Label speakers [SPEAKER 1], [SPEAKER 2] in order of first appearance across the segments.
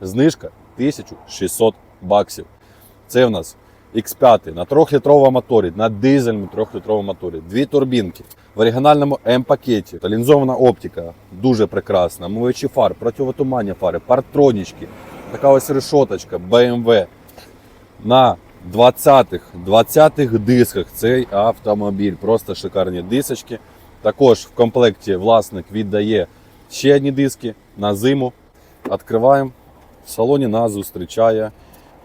[SPEAKER 1] Знижка 1600 баксів. Це в нас X5 на 3-літровому моторі, на дизельному 3-літровому моторі, дві турбінки. В оригінальному М-пакеті, та лінзована оптика, дуже прекрасна, мовичі фар, противотуманні фари, партронічки, така ось решоточка, BMW. На 20-х 20-х дисках цей автомобіль. Просто шикарні дисочки. Також в комплекті власник віддає ще одні диски на зиму. Відкриваємо. В салоні нас зустрічає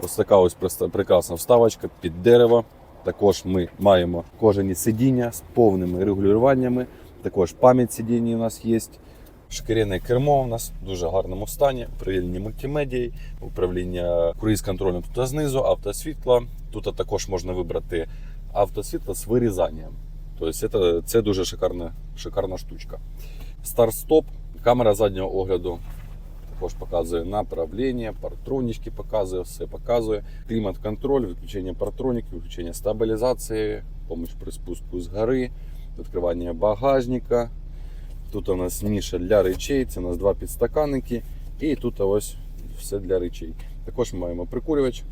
[SPEAKER 1] ось така ось прекрасна вставочка під дерево. Також ми маємо кожані сидіння з повними регулюваннями. Також пам'ять сидіння у нас є. Шкіряне кермо у нас в дуже гарному стані, управління мультимедією, управління круїз-контролем тут знизу, автосвітло. Тут також можна вибрати автосвітло з вирізанням. Тобто це, це дуже шикарна, шикарна штучка. Старт-стоп, камера заднього огляду також показує направлення, партронічки показує, все показує. Клімат-контроль, виключення партроніки, виключення стабілізації, помощь при спуску з гори, відкривання багажника. Тут у нас ніша для речей, це у нас два підстаканники, і тут ось все для речей. Також ми маємо прикурювач,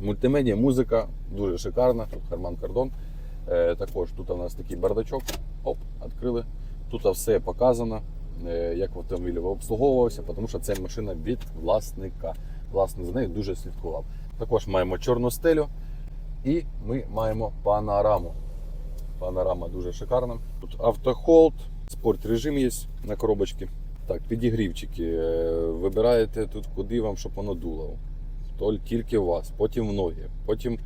[SPEAKER 1] мультимедіа, музика, дуже шикарна. Тут Харман Кардон. Е, також тут у нас такий бардачок. Оп, відкрили. Тут все показано, як автомобіль обслуговувався, тому що це машина від власника. Власник за нею дуже слідкував. Також маємо чорну стелю і ми маємо панораму. Панорама дуже шикарна. Тут автохолд, спорт режим є на коробочці. Так, підігрівчики. Е, Вибираєте тут, куди вам, щоб воно дуло. Тільки в вас, потім в ноги, потім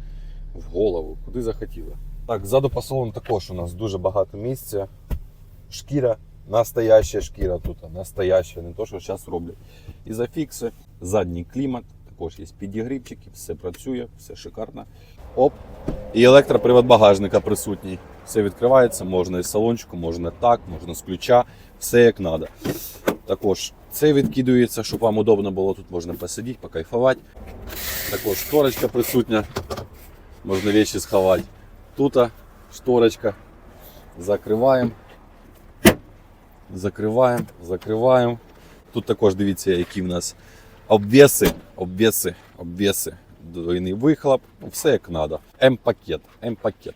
[SPEAKER 1] в голову, куди захотіли. Так, ззаду по салону також у нас дуже багато місця. Шкіра, настояща шкіра тут, настояща, не то, що зараз роблять. Ізофікси, задній клімат, також є підігрівчики, все працює, все шикарно. Оп. І електропривод багажника присутній. Все відкривається, можна із салончику, можна так, можна з ключа, все як треба. Також це відкидується, щоб вам удобно було. Тут можна посидіти, покайфувати. Також шторочка присутня, можна речі сховати. Тут шторочка. Закриваємо. Закриваємо, закриваємо. Тут також дивіться, які в нас обвеси, обвеси, обвеси, двойний вихлоп, ну, все як треба. М-пакет, М-пакет.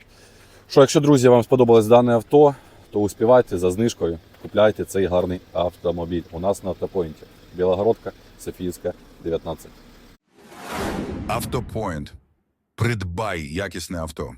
[SPEAKER 1] Що, якщо, друзі, вам сподобалось дане авто, то успівайте за знижкою, купляйте цей гарний автомобіль. У нас на автопоінті. Білогородка, Софіївська, 19.
[SPEAKER 2] Автопоінт. Придбай якісне авто.